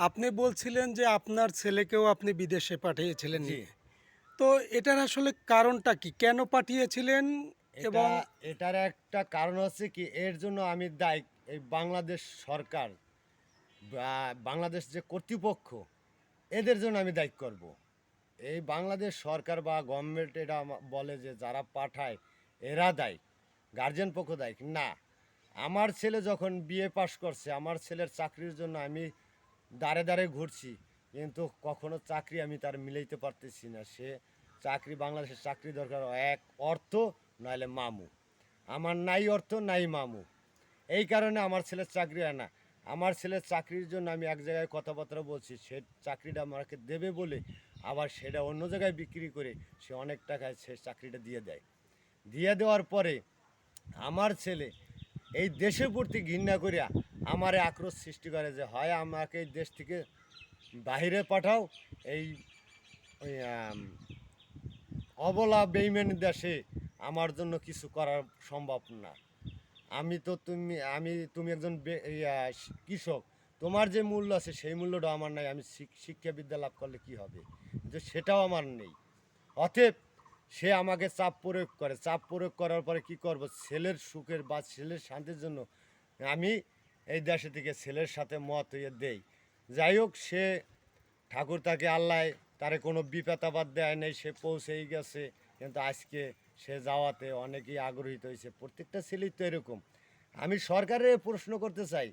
আপনি বলছিলেন যে আপনার ছেলেকেও আপনি বিদেশে পাঠিয়েছিলেন তো এটার আসলে কারণটা কি? কেন পাঠিয়েছিলেন এবং এবং এটার একটা কারণ হচ্ছে কি এর জন্য আমি দায়ী এই বাংলাদেশ সরকার বাংলাদেশ যে কর্তৃপক্ষ এদের জন্য আমি দায়ী করব। এই বাংলাদেশ সরকার বা গভর্নমেন্ট এটা বলে যে যারা পাঠায় এরা দায়ী গার্জেন পক্ষ দায়ী। না আমার ছেলে যখন বিএ পাশ করছে আমার ছেলের চাকরির জন্য আমি দাঁড়ে দাঁড়ে ঘুরছি। কিন্তু কখনো চাকরি আমি তার মিলাইতে পারতেছি না। সে চাকরি, বাংলাদেশের চাকরি দরকার এক অর্থ নাহলে মামু। আমার নাই অর্থ, নাই মামু। এই কারণে আমার ছেলের চাকরি হয় না। আমার ছেলের চাকরির জন্য আমি এক জায়গায় কথাবার্তা বলছি, সে চাকরিটা আমাকে দেবে বলে আবার সেটা অন্য জায়গায় বিক্রি করে সে অনেক টাকায় সে চাকরিটা দিয়ে দেয়। দিয়ে দেওয়ার পরে আমার ছেলে এই দেশের প্রতি ঘৃণা করিয়া আমারে আক্রোশ সৃষ্টি করে যে, হয় আমাকে এই দেশ থেকে বাহিরে পাঠাও। এই অবলা বেইমেন দেশে আমার জন্য কিছু করা সম্ভব না। আমি তো তুমি, আমি, তুমি একজন কৃষক। তোমার যে মূল্য আছে, সেই মূল্যটা আমার নাই। আমি শিক- শিক্ষা বিদ্যা লাভ করলে কি হবে? কিন্তু সেটাও আমার নেই। অতএব সে আমাকে চাপ প্রয়োগ করে। চাপ প্রয়োগ করার পরে কি করব? ছেলের সুখের বা ছেলের শান্তির জন্য আমি এই দেশে থেকে ছেলের সাথে মত হয়ে দেই। যাই হোক, সে ঠাকুর তাকে আল্লাহ তারে কোনো বিপাতাবাদ দেয় নেই, সে পৌঁছেই গেছে। কিন্তু আজকে সে যাওয়াতে অনেকেই আগ্রহীত হয়েছে। প্রত্যেকটা ছেলেই তো এরকম। আমি সরকারের প্রশ্ন করতে চাই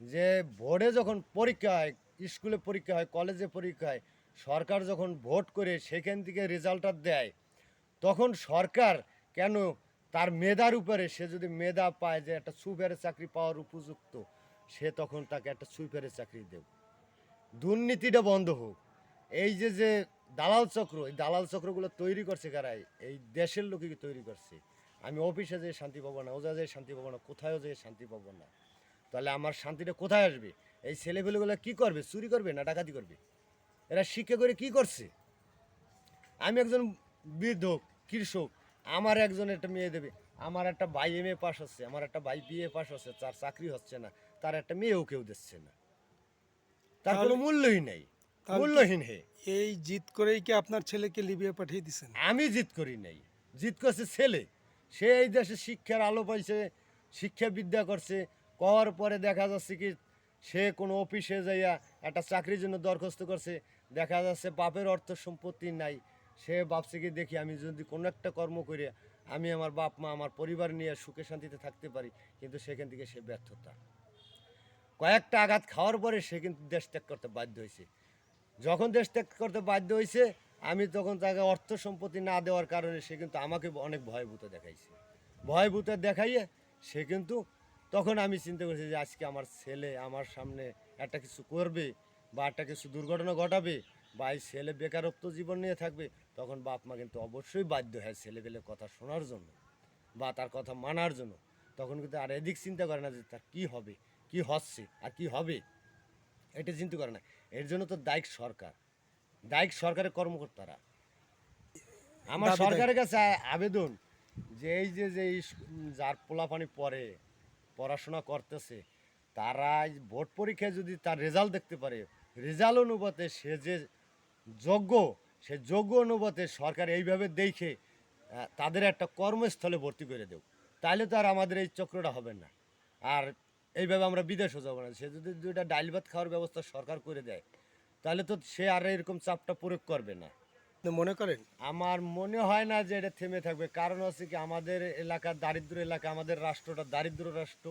যে বোর্ডে যখন পরীক্ষা হয়, স্কুলে পরীক্ষা হয়, কলেজে পরীক্ষা হয়, সরকার যখন ভোট করে সেখান থেকে রেজাল্টটা দেয়, তখন সরকার কেন তার মেধার উপরে সে যদি মেধা পায় যে একটা সুপের চাকরি পাওয়ার উপযুক্ত, সে তখন তাকে একটা সুপের চাকরি দেব। দুর্নীতিটা বন্ধ হোক। এই যে যে দালাল চক্র, এই দালাল চক্রগুলো তৈরি করছে কারাই এই দেশের লোকই তৈরি করছে। আমি অফিসে যেয়ে শান্তি পাবো না ওজা যেয়ে শান্তি পাবো না, কোথায়ও যেয়ে শান্তি পাবো না। তাহলে আমার শান্তিটা কোথায় আসবে? এই ছেলেপেলেগুলো কি করবে? চুরি করবে না ডাকাতি করবে? এরা শিক্ষা করে কি করছে? আমি একজন বৃদ্ধ, কৃষক আমার একজন একটা মেয়ে দেবে। আমার একটা ভাই এম এ পাস হচ্ছে আমার একটা ভাই বিএ পাস হচ্ছে তার চাকরি হচ্ছে না তার একটা মেয়েও কেউ দিচ্ছে না। তার কোনো মূল্যই নেই মূল্যহীন হে। এই জিত করেই কি আপনার ছেলেকে লিবিয়া পাঠিয়ে দিয়েছেন আমি জিত করি নাই জিত করছে ছেলে। সে এই দেশে শিক্ষার আলো পাইছে শিক্ষা বিদ্যা করছে করার পরে দেখা যাচ্ছে কি সে কোনো অফিসে যাইয়া একটা চাকরির জন্য দরখাস্ত করছে দেখা যাচ্ছে বাপের অর্থ সম্পত্তি নাই সে ভাবছে কি দেখি আমি যদি কোনো একটা কর্ম করে আমি আমার বাপ মা আমার পরিবার নিয়ে সুখে শান্তিতে থাকতে পারি, কিন্তু সেখান থেকে সে ব্যর্থতা। কয়েকটা আঘাত খাওয়ার পরে সে কিন্তু দেশ ত্যাগ করতে বাধ্য হয়েছে। যখন দেশ ত্যাগ করতে বাধ্য হয়েছে, আমি তখন তাকে অর্থ সম্পত্তি না দেওয়ার কারণে সে কিন্তু আমাকে অনেক ভয়ভূত দেখাইছে। ভয়ভূত দেখাইয়ে সে কিন্তু তখন আমি চিন্তা করেছি যে আজকে আমার ছেলে আমার সামনে একটা কিছু করবে বা একটা কিছু দুর্ঘটনা ঘটাবে বা এই ছেলে বেকারত্ব জীবন নিয়ে থাকবে তখন বাপ মা কিন্তু অবশ্যই বাধ্য হয় ছেলেপেলে কথা শোনার জন্য বা তার কথা মানার জন্য। তখন কিন্তু আর এদিক চিন্তা করে না যে তার কি হবে কি হচ্ছে আর কি হবে। এটা চিন্তা করে না। এর জন্য তো দায়িক সরকার। দায়িক সরকারের কর্মকর্তারা। আমার সরকারের কাছে আবেদন যে এই যে যে যার পোলাপানি পড়ে পড়াশোনা করতেছে তারা এই ভোট পরীক্ষায় যদি তার রেজাল্ট দেখতে পারে রেজাল্ট অনুপাতে সে যে যোগ্য সে যোগ্য অনুপাতে সরকার এইভাবে দেখে তাদের একটা কর্মস্থলে ভর্তি করে দেব তাহলে তো আর আমাদের এই চক্রটা হবে না। আর এইভাবে আমরা বিদেশও যাব না। সে যদি দুইটা ডাইল ভাত খাওয়ার ব্যবস্থা সরকার করে দেয় তাহলে তো সে আর এরকম চাপটা প্রয়োগ করবে না। মনে করেন? আমার মনে হয় না যে এটা থেমে থাকবে। কারণ হচ্ছে কি আমাদের এলাকা দারিদ্র এলাকা আমাদের রাষ্ট্রটা দারিদ্র রাষ্ট্র।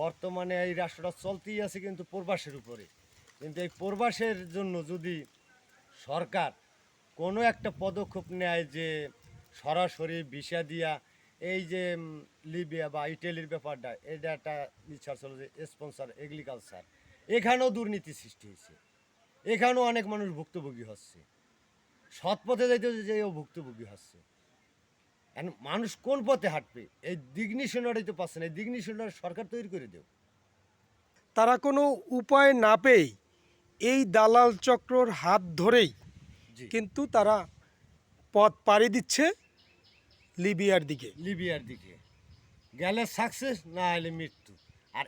বর্তমানে এই রাষ্ট্রটা চলতেই আছে কিন্তু প্রবাসের উপরে। কিন্তু এই প্রবাসের জন্য যদি সরকার কোনো একটা পদক্ষেপ নেয় যে সরাসরি ভিসা দিয়া এই যে লিবিয়া বা ইটালির ব্যাপারটা, এটা একটা ইচ্ছা ছিল যে স্পন্সার এগ্রিকালচার। এখানেও দুর্নীতি সৃষ্টি হয়েছে। এখানেও অনেক মানুষ ভুক্তভোগী হচ্ছে। সৎ পথে যাইতে যেও ভুক্তভোগী হচ্ছে। মানুষ কোন পথে হাঁটবে? এই দিক নির্দেশনাটাই তো পাচ্ছে না। এই নির্দেশনা সরকার তৈরি করে দেও। তারা কোনো উপায় না পেয়েই এই দালাল চক্রর হাত ধরেই কিন্তু তারা পথ পাড়ি দিচ্ছে লিবিয়ার দিকে। লিবিয়ার দিকে। গেলে সাকসেস না হলে মৃত্যু। আর